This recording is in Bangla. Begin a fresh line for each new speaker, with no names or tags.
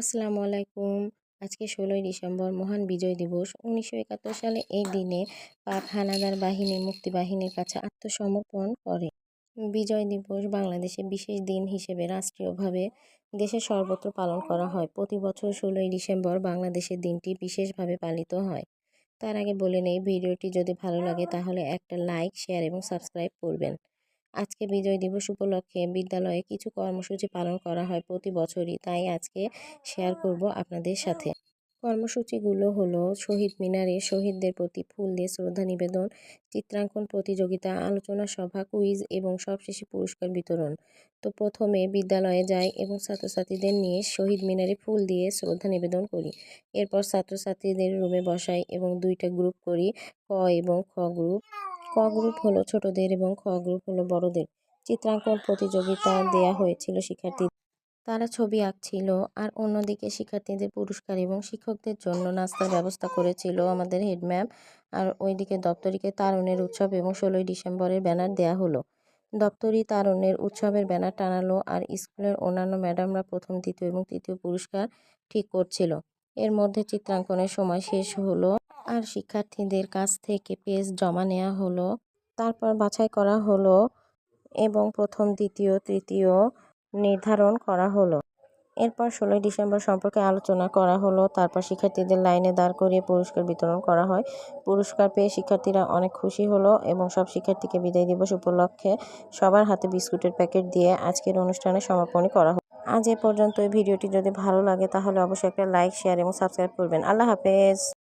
আসসালামু আলাইকুম। আজকে ষোলোই ডিসেম্বর, মহান বিজয় দিবস। উনিশশো একাত্তর সালে এই দিনে পাক হানাদার বাহিনী মুক্তিবাহিনীর কাছে আত্মসমর্পণ করে। বিজয় দিবস বাংলাদেশে বিশেষ দিন হিসেবে রাষ্ট্রীয়ভাবে দেশের সর্বত্র পালন করা হয়। প্রতি বছর ষোলোই ডিসেম্বর বাংলাদেশের দিনটি বিশেষভাবে পালিত হয়। তার আগে বলে নেই, ভিডিওটি যদি ভালো লাগে তাহলে একটা লাইক, শেয়ার এবং সাবস্ক্রাইব করবেন। আজকে বিজয় দিবস উপলক্ষে বিদ্যালয়ে কিছু কর্মসূচি পালন করা হয় প্রতি বছরই। তাই আজকে শেয়ার করব আপনাদের সাথে। কর্মসূচিগুলো হলো শহীদ মিনারে শহীদদের প্রতি ফুল দিয়ে শ্রদ্ধা নিবেদন, চিত্রাঙ্কন প্রতিযোগিতা, আলোচনা সভা, কুইজ এবং সবশেষে পুরস্কার বিতরণ। তো প্রথমে বিদ্যালয়ে যাই এবং ছাত্রছাত্রীদের নিয়ে শহীদ মিনারে ফুল দিয়ে শ্রদ্ধা নিবেদন করি। এরপর ছাত্রছাত্রীদের রুমে বসাই এবং দুইটা গ্রুপ করি, ক এবং খ গ্রুপ। ক গ্রুপ হলো ছোটদের এবং খ গ্রুপ হলো বড়দের। চিত্রাঙ্কন প্রতিযোগিতা দেয়া হয়েছিল শিক্ষার্থী তারা ছবি আঁকছিল আর অন্যদিকে শিক্ষার্থীদের পুরস্কার এবং শিক্ষকদের জন্য নাস্তার ব্যবস্থা করেছিল আমাদের হেডম্যাম আর ওইদিকে দপ্তরিকে তারুণের উৎসব এবং ষোলোই ডিসেম্বরের ব্যানার দেয়া হলো। দপ্তরি তারুণের উৎসবের ব্যানার টানালো আর স্কুলের অন্যান্য ম্যাডামরা প্রথম, দ্বিতীয় এবং তৃতীয় পুরস্কার ঠিক করছিল। এর মধ্যে চিত্রাঙ্কনের সময় শেষ হলো আর শিক্ষার্থীদের কাছ থেকে পেজ জমা নেওয়া হলো। তারপর বাছাই করা হলো এবং প্রথম, দ্বিতীয়, তৃতীয় নির্ধারণ করা হলো। এরপর ষোলোই ডিসেম্বর সম্পর্কে আলোচনা করা হলো। তারপর শিক্ষার্থীদের লাইনে দাঁড় করিয়ে পুরস্কার বিতরণ করা হয়। পুরস্কার পেয়ে শিক্ষার্থীরা অনেক খুশি হলো এবং সব শিক্ষার্থীকে বিদায় দিবস উপলক্ষে সবার হাতে বিস্কুটের প্যাকেট দিয়ে আজকের অনুষ্ঠানে সমাপনী করা হলো। আজ এ পর্যন্ত এই ভিডিওটি যদি ভালো লাগে তাহলে অবশ্যই একটা লাইক, শেয়ার এবং সাবস্ক্রাইব করবেন। আল্লাহ হাফেজ।